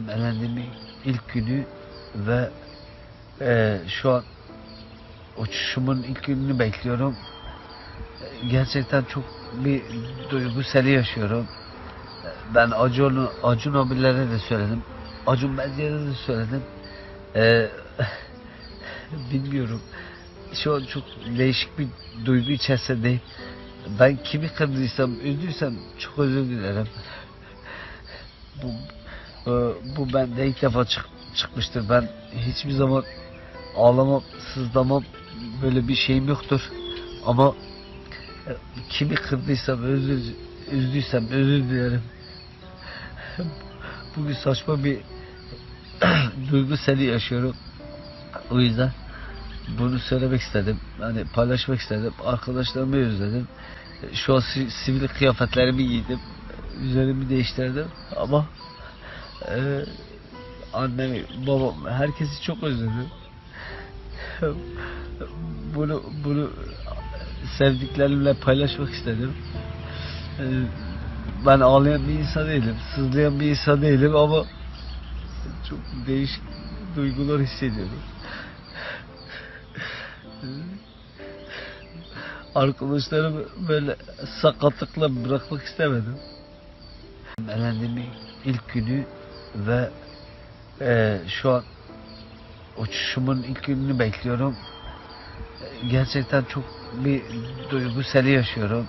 Elendimin ilk günü ve e, şu an uçuşumun ilk gününü bekliyorum. Gerçekten çok bir duyguseli yaşıyorum. Ben Acun, Acun abilere de söyledim. Acun Benzer'e de söyledim. E, bilmiyorum. Şu an çok değişik bir duygu içerisindeyim. Ben kimi kırdıysam, üzdüysem çok özür dilerim. Bu, e, bu bende ilk defa çık- çıkmıştır. Ben hiçbir zaman ağlamam, sızlamam böyle bir şeyim yoktur. Ama e, kimi kırdıysam, özür, üzdüysem özür dilerim. Bugün saçma bir duygu seni yaşıyorum. O yüzden bunu söylemek istedim. Hani paylaşmak istedim. Arkadaşlarımı özledim. Şu an si- sivil kıyafetlerimi giydim. Üzerimi değiştirdim. Ama ee, annemi, babam, herkesi çok özledim. bunu bunu sevdiklerimle paylaşmak istedim. Ee, ben ağlayan bir insan değilim, sızlayan bir insan değilim ama çok değişik duygular hissediyorum. Arkadaşlarımı böyle sakatlıkla bırakmak istemedim. Elendimin ilk günü ve e, şu an uçuşumun ilk gününü bekliyorum. Gerçekten çok bir duyguseli yaşıyorum.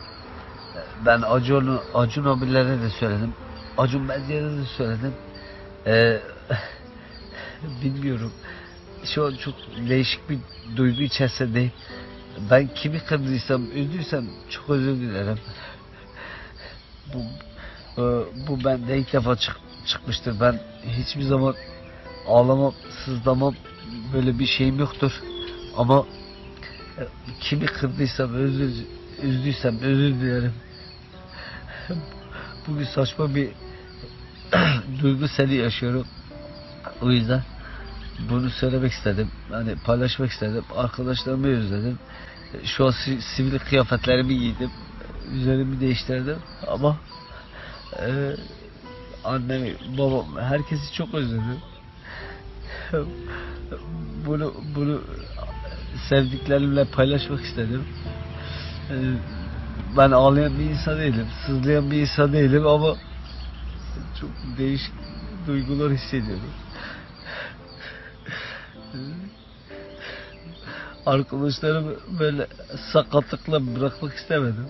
Ben Acun, Acun abilere de söyledim. Acun Benzer'e de söyledim. E, bilmiyorum. Şu an çok değişik bir duygu içerisindeyim. Ben kimi kırdıysam, üzdüysem çok özür dilerim. Bu, e, bu bende ilk defa çık- çıkmıştır. Ben hiçbir zaman ağlamam, sızlamam böyle bir şeyim yoktur. Ama e, kimi kırdıysam, özür, üzdüysem özür dilerim. Bugün saçma bir duygu seni yaşıyorum. O yüzden bunu söylemek istedim. Hani paylaşmak istedim. Arkadaşlarımı özledim. Şu an si- sivil kıyafetlerimi giydim. Üzerimi değiştirdim. Ama e, annemi, babam, herkesi çok özledim. bunu bunu sevdiklerimle paylaşmak istedim. Ee, Ben ağlayan bir insan değilim, sızlayan bir insan değilim ama çok değişik duygular hissediyorum. Arkadaşlarımı böyle sakatlıkla bırakmak istemedim.